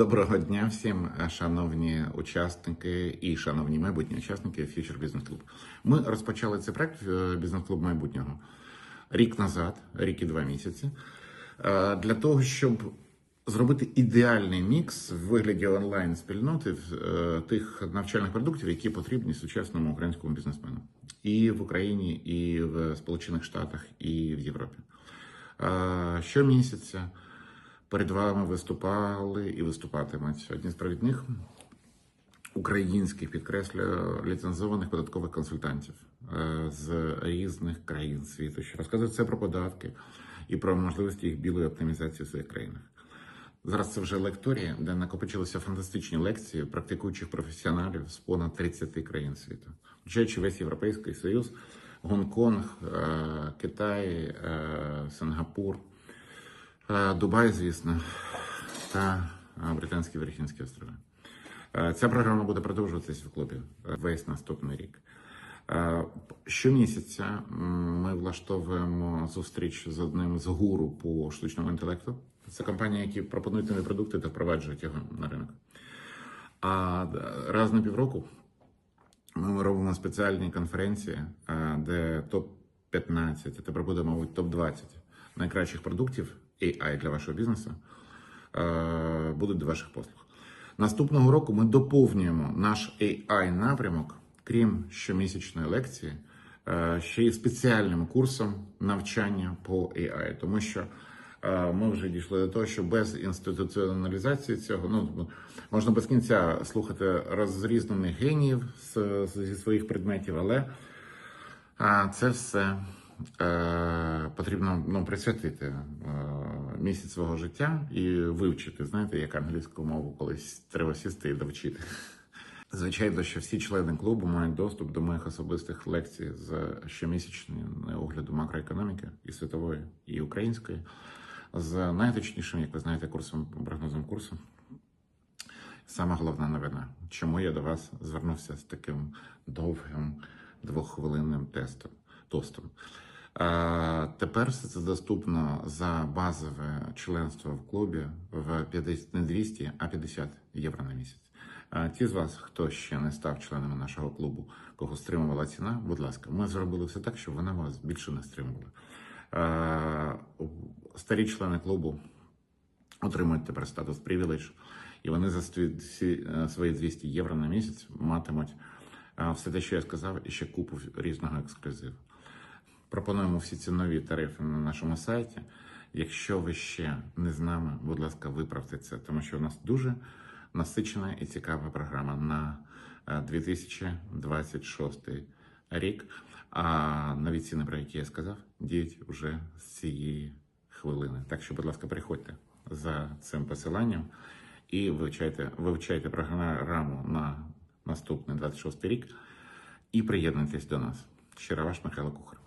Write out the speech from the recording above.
Доброго дня всім, е, шановні учасники і шановні майбутні учасники Future Business Club. Ми розпочали цей проект Бізнес Клуб майбутнього рік назад, рік і два місяці, е, для того, щоб зробити ідеальний мікс в вигляді онлайн спільноти е, тих навчальних продуктів, які потрібні сучасному українському бізнесмену і в Україні, і в Сполучених Штатах, і в Європі. Щомісяця перед вами виступали і виступатимуть одні з провідних українських, підкреслюю, ліцензованих податкових консультантів е, з різних країн світу, що розказують все про податки і про можливості їх білої оптимізації в своїх країнах. Зараз це вже лекторія, де накопичилися фантастичні лекції практикуючих професіоналів з понад 30 країн світу, включаючи весь Європейський Союз, Гонконг, е, Китай, е, Сингапур, Дубай, звісно, та е, Британські Верхівські острови. Е, Ця програма буде продовжуватися в клубі е, весь наступний рік. Е, Щомісяця ми влаштовуємо зустріч з одним з гуру по штучному інтелекту. Це компанії, які пропонують нові продукти та впроваджують його на ринок. А е, раз на півроку ми робимо спеціальні конференції, е, де топ-15, а тепер буде, мабуть, топ-20 найкращих продуктів AI для вашого бізнесу е, будуть до ваших послуг. Наступного року ми доповнюємо наш AI напрямок, крім щомісячної лекції, е, ще й спеціальним курсом навчання по AI, тому що е, ми вже дійшли до того, що без інституціоналізації цього ну можна без кінця слухати розрізнених геніїв зі своїх предметів, але це все потрібно ну, присвятити місяць свого життя і вивчити. Знаєте, як англійську мову колись треба сісти і довчити. Звичайно, що всі члени клубу мають доступ до моїх особистих лекцій з щомісячного огляду макроекономіки і світової, і української, з найточнішим, як ви знаєте, курсом прогнозом курсу. Сама головна новина, чому я до вас звернувся з таким довгим двоххвилинним тестом тостом. Тепер все це доступно за базове членство в клубі в 50, не 200, а 50 євро на місяць. Ті з вас, хто ще не став членами нашого клубу, кого стримувала ціна, будь ласка, ми зробили все так, щоб вона вас більше не стримувала. Старі члени клубу отримують тепер статус привіледж, і вони за е, свої 200 євро на місяць матимуть все те, що я сказав, і ще купу різного ексклюзиву. Пропонуємо всі ці нові тарифи на нашому сайті. Якщо ви ще не з нами, будь ласка, виправте це, тому що у нас дуже насичена і цікава програма на е, 2026 рік. А нові ціни, про які я сказав, діють уже з цієї хвилини. Так що, будь ласка, приходьте за цим посиланням і вивчайте, вивчайте програму на наступний 26 рік і приєднуйтесь до нас. Щиро ваш Михайло Кухар.